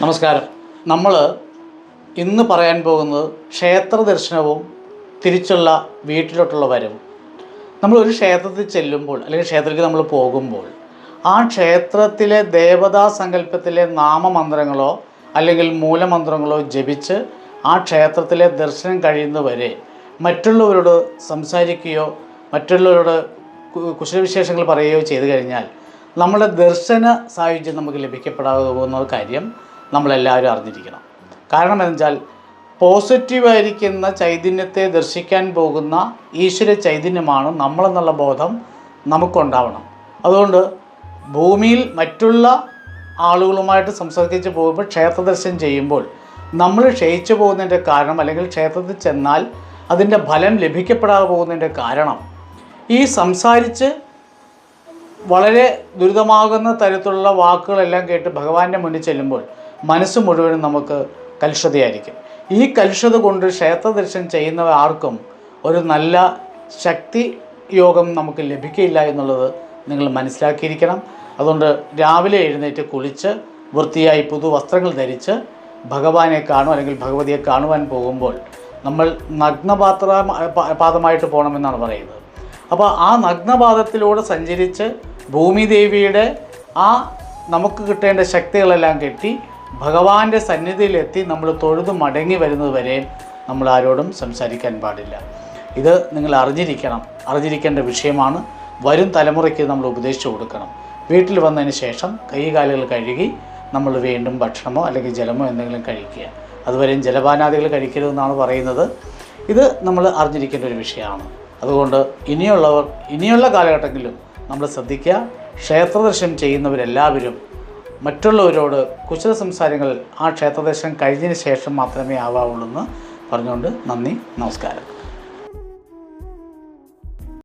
നമസ്കാരം. നമ്മൾ ഇന്ന് പറയാൻ പോകുന്നത് ക്ഷേത്ര ദർശനവും തിരിച്ചുള്ള വീട്ടിലോട്ടുള്ള വരവും. നമ്മൾ ഒരു ക്ഷേത്രത്തിൽ ചെല്ലുമ്പോൾ അല്ലെങ്കിൽ ക്ഷേത്രത്തിൽ നമ്മൾ പോകുമ്പോൾ ആ ക്ഷേത്രത്തിലെ ദേവതാ സങ്കല്പത്തിലെ നാമമന്ത്രങ്ങളോ അല്ലെങ്കിൽ മൂലമന്ത്രങ്ങളോ ജപിച്ച് ആ ക്ഷേത്രത്തിലെ ദർശനം കഴിയുന്നവരെ മറ്റുള്ളവരോട് സംസാരിക്കുകയോ മറ്റുള്ളവരോട് കുശലവിശേഷങ്ങൾ പറയുകയോ ചെയ്തു കഴിഞ്ഞാൽ നമ്മുടെ ദർശന സായുജ്യം നമുക്ക് ലഭിക്കപ്പെടാതെ പോകുന്ന കാര്യം നമ്മളെല്ലാവരും അറിഞ്ഞിരിക്കണം. കാരണം വെച്ചാൽ പോസിറ്റീവായിരിക്കുന്ന ചൈതന്യത്തെ ദർശിക്കാൻ പോകുന്ന ഈശ്വര ചൈതന്യമാണ് നമ്മളെന്നുള്ള ബോധം നമുക്കുണ്ടാവണം. അതുകൊണ്ട് ഭൂമിയിൽ മറ്റുള്ള ആളുകളുമായിട്ട് സംസാരിച്ച് പോകുമ്പോൾ ക്ഷേത്ര ദർശനം ചെയ്യുമ്പോൾ നമ്മൾ ക്ഷയിച്ചു പോകുന്നതിന്റെ കാരണം അല്ലെങ്കിൽ ക്ഷേത്രത്തിൽ ചെന്നാൽ അതിന്റെ ഫലം ലഭിക്കപ്പെടാതെ പോകുന്നതിന്റെ കാരണം ഈ സംസാരിച്ച് വളരെ ദുരിതമാകുന്ന തരത്തിലുള്ള വാക്കുകളെല്ലാം കേട്ട് ഭഗവാന്റെ മുന്നിൽ ചെല്ലുമ്പോൾ മനസ്സ് മുഴുവനും നമുക്ക് കലുഷതയായിരിക്കും. ഈ കലുഷത കൊണ്ട് ക്ഷേത്ര ദർശനം ചെയ്യുന്നവ ആർക്കും ഒരു നല്ല ശക്തി യോഗം നമുക്ക് ലഭിക്കില്ല എന്നുള്ളത് നിങ്ങൾ മനസ്സിലാക്കിയിരിക്കണം. അതുകൊണ്ട് രാവിലെ എഴുന്നേറ്റ് കുളിച്ച് വൃത്തിയായി പുതു വസ്ത്രങ്ങൾ ധരിച്ച് ഭഗവാനെ കാണും അല്ലെങ്കിൽ ഭഗവതിയെ കാണുവാൻ പോകുമ്പോൾ നമ്മൾ നഗ്നപാത്ര പാദമായിട്ട് പോകണമെന്നാണ് പറയുന്നത്. അപ്പോൾ ആ നഗ്നപാദത്തിലൂടെ സഞ്ചരിച്ച് ഭൂമിദേവിയുടെ ആ നമുക്ക് കിട്ടേണ്ട ശക്തികളെല്ലാം കെട്ടി ഭഗവാന്റെ സന്നിധിയിലെത്തി നമ്മൾ തൊഴുത് മടങ്ങി വരുന്നത് വരെ നമ്മൾ ആരോടും സംസാരിക്കാൻ പാടില്ല. ഇത് നിങ്ങൾ അറിഞ്ഞിരിക്കണം. അറിഞ്ഞിരിക്കേണ്ട വിഷയമാണ്. വരും തലമുറയ്ക്ക് നമ്മൾ ഉപദേശിച്ചു കൊടുക്കണം. വീട്ടിൽ വന്നതിന് ശേഷം കൈകാലുകൾ കഴുകി നമ്മൾ വീണ്ടും ഭക്ഷണമോ അല്ലെങ്കിൽ ജലമോ എന്തെങ്കിലും കഴിക്കുക. അതുവരെയും ജലപാനാദികൾ കഴിക്കരുതെന്നാണ് പറയുന്നത്. ഇത് നമ്മൾ അറിഞ്ഞിരിക്കേണ്ട ഒരു വിഷയമാണ്. അതുകൊണ്ട് ഇനിയുള്ളവർ ഇനിയുള്ള കാലഘട്ടങ്ങളിലും നമ്മൾ ശ്രദ്ധിക്കുക. ക്ഷേത്രദർശനം ചെയ്യുന്നവരെല്ലാവരും മറ്റുള്ളവരോട് കുശല സംസാരങ്ങൾ ആ ക്ഷേത്രദർശനം കഴിഞ്ഞതിന് ശേഷം മാത്രമേ ആവാവുള്ളൂ എന്ന് പറഞ്ഞുകൊണ്ട് നന്ദി നമസ്കാരം.